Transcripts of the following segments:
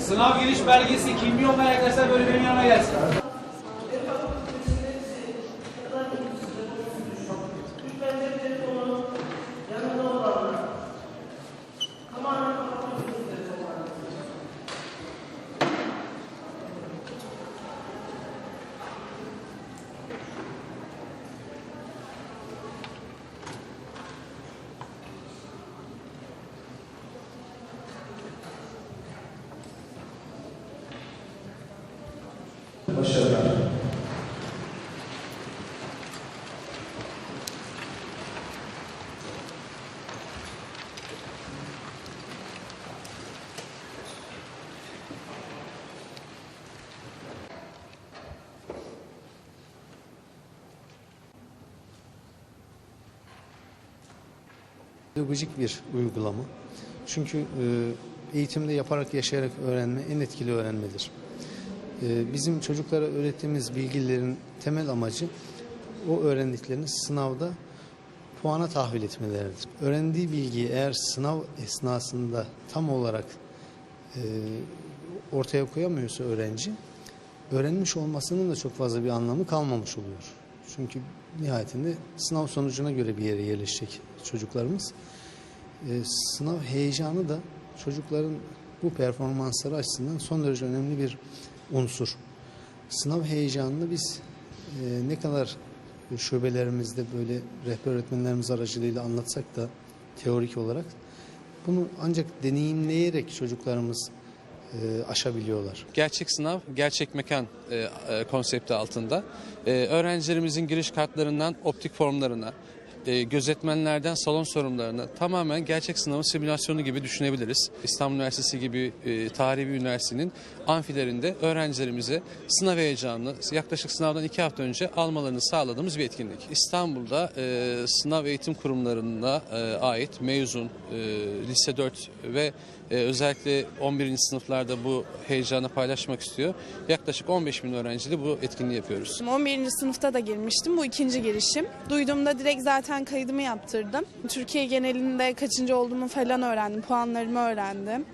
Sınav giriş belgesi kimliği olmayan arkadaşlar böyle benim yanıma gelsin. Pedagojik bir uygulama. Çünkü e, eğitimde yaparak yaşayarak öğrenme en etkili öğrenmedir. E, Bizim çocuklara öğrettiğimiz bilgilerin temel amacı o öğrendiklerini sınavda puana tahvil etmeleridir. Öğrendiği bilgiyi eğer sınav esnasında tam olarak e, ortaya koyamıyorsa öğrenci, öğrenmiş olmasının da çok fazla bir anlamı kalmamış oluyor. Çünkü nihayetinde sınav sonucuna göre bir yere yerleşecek çocuklarımız. E, sınav heyecanı da çocukların bu performansları açısından son derece önemli bir unsur. Sınav heyecanını biz e, ne kadar şubelerimizde böyle rehber öğretmenlerimiz aracılığıyla anlatsak da teorik olarak bunu ancak deneyimleyerek çocuklarımız aşabiliyorlar. Gerçek sınav, gerçek mekan e, e, konsepti altında. E, öğrencilerimizin giriş kartlarından optik formlarına, e, gözetmenlerden salon sorumlularına tamamen gerçek sınavın simülasyonu gibi düşünebiliriz. İstanbul Üniversitesi gibi e, tarihi bir üniversitenin amfilerinde öğrencilerimize sınav heyecanını yaklaşık sınavdan iki hafta önce almalarını sağladığımız bir etkinlik. İstanbul'da e, sınav eğitim kurumlarına e, ait mezun, lise 4 ve e, özellikle 11. sınıflarda bu heyecanı paylaşmak istiyor. Yaklaşık 15 bin öğrenciyle bu etkinliği yapıyoruz. 11. sınıfta da girmiştim. Bu ikinci girişim. Duyduğumda direkt zaten kaydımı yaptırdım. Türkiye genelinde kaçıncı olduğumu falan öğrendim. Puanlarımı öğrendim.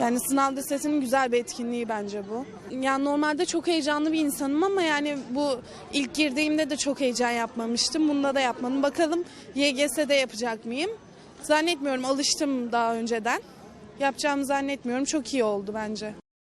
Yani sınav listesinin güzel bir etkinliği bence bu. Yani normalde çok heyecanlı bir insanım ama yani bu ilk girdiğimde de çok heyecan yapmamıştım. Bunda da yapmadım. Bakalım YGS'de yapacak mıyım? Zannetmiyorum. Alıştım daha önceden. Yapacağımı zannetmiyorum. Çok iyi oldu bence.